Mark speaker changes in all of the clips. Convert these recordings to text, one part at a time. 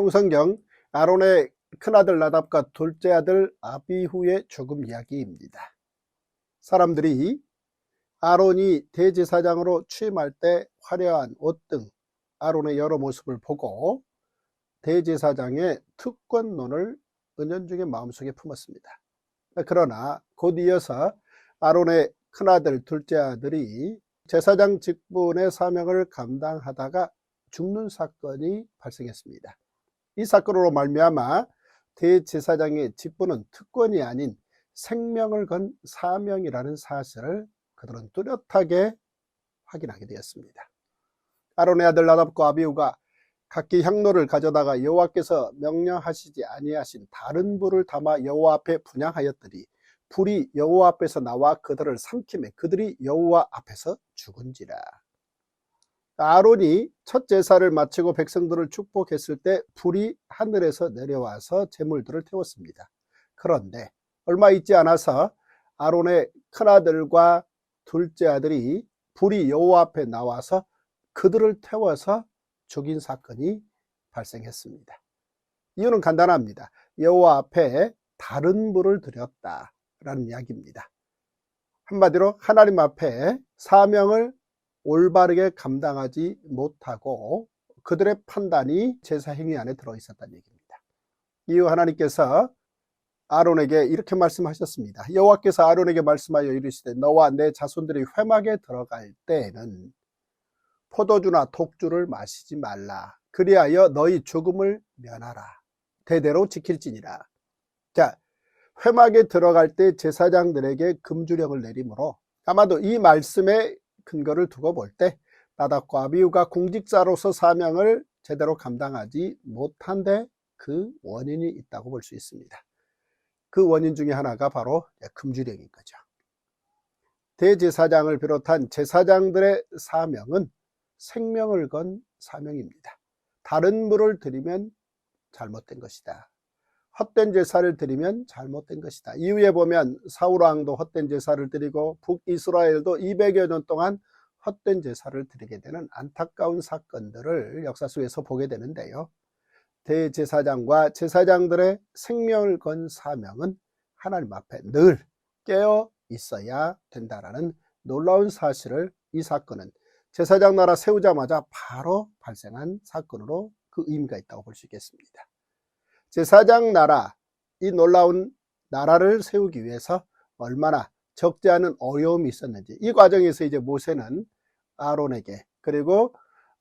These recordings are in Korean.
Speaker 1: 통성경 아론의 큰아들 나답과 둘째 아들 아비후의 조금 이야기입니다. 사람들이 아론이 대제사장으로 취임할 때 화려한 옷 등 아론의 여러 모습을 보고 대제사장의 특권론을 은연중에 마음속에 품었습니다. 그러나 곧 이어서 아론의 큰아들 둘째 아들이 제사장 직분의 사명을 감당하다가 죽는 사건이 발생했습니다. 이 사건으로 말미암아 대제사장의 직분은 특권이 아닌 생명을 건 사명이라는 사실을 그들은 뚜렷하게 확인하게 되었습니다. 아론의 아들 나답과 아비우가 각기 향로를 가져다가 여호와께서 명령하시지 아니하신 다른 불을 담아 여호와 앞에 분양하였더니 불이 여호와 앞에서 나와 그들을 삼킴에 그들이 여호와 앞에서 죽은지라. 아론이 첫 제사를 마치고 백성들을 축복했을 때 불이 하늘에서 내려와서 제물들을 태웠습니다. 그런데 얼마 있지 않아서 아론의 큰아들과 둘째 아들이 불이 여호와 앞에 나와서 그들을 태워서 죽인 사건이 발생했습니다. 이유는 간단합니다. 여호와 앞에 다른 불을 드렸다라는 이야기입니다. 한마디로 하나님 앞에 사명을 올바르게 감당하지 못하고 그들의 판단이 제사 행위 안에 들어 있었다는 얘기입니다. 이후 하나님께서 아론에게 이렇게 말씀하셨습니다. 여호와께서 아론에게 말씀하여 이르시되 너와 내 자손들이 회막에 들어갈 때에는 포도주나 독주를 마시지 말라. 그리하여 너희 죽음을 면하라. 대대로 지킬지니라. 자, 회막에 들어갈 때 제사장들에게 금주령을 내리므로 아마도 이 말씀의 근거를 두고 볼때 나답과 아비우가 공직자로서 사명을 제대로 감당하지 못한 데 그 원인이 있다고 볼 수 있습니다. 그 원인 중에 하나가 바로 금주령인 거죠. 대제사장을 비롯한 제사장들의 사명은 생명을 건 사명입니다. 다른 물을 드리면 잘못된 것이다. 헛된 제사를 드리면 잘못된 것이다. 이후에 보면 사울왕도 헛된 제사를 드리고 북이스라엘도 200여 년 동안 헛된 제사를 드리게 되는 안타까운 사건들을 역사 속에서 보게 되는데요. 대제사장과 제사장들의 생명을 건 사명은 하나님 앞에 늘 깨어 있어야 된다라는 놀라운 사실을 이 사건은 제사장 나라 세우자마자 바로 발생한 사건으로 그 의미가 있다고 볼 수 있겠습니다. 제사장 나라, 이 놀라운 나라를 세우기 위해서 얼마나 적지 않은 어려움이 있었는지 이 과정에서 이제 모세는 아론에게 그리고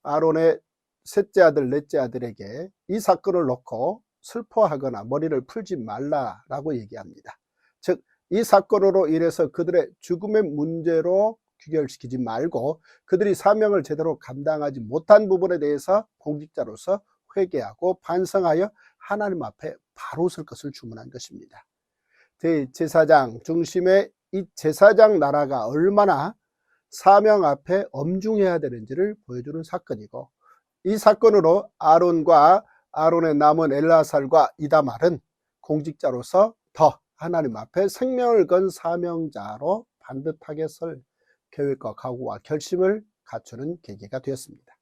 Speaker 1: 아론의 셋째 아들, 넷째 아들에게 이 사건을 놓고 슬퍼하거나 머리를 풀지 말라라고 얘기합니다. 즉, 이 사건으로 인해서 그들의 죽음의 문제로 귀결시키지 말고 그들이 사명을 제대로 감당하지 못한 부분에 대해서 공직자로서 회개하고 반성하여 하나님 앞에 바로 설 것을 주문한 것입니다. 대제사장 중심의 이 제사장 나라가 얼마나 사명 앞에 엄중해야 되는지를 보여주는 사건이고 이 사건으로 아론과 아론의 남은 엘라살과 이다말은 공직자로서 더 하나님 앞에 생명을 건 사명자로 반듯하게 설 계획과 각오와 결심을 갖추는 계기가 되었습니다.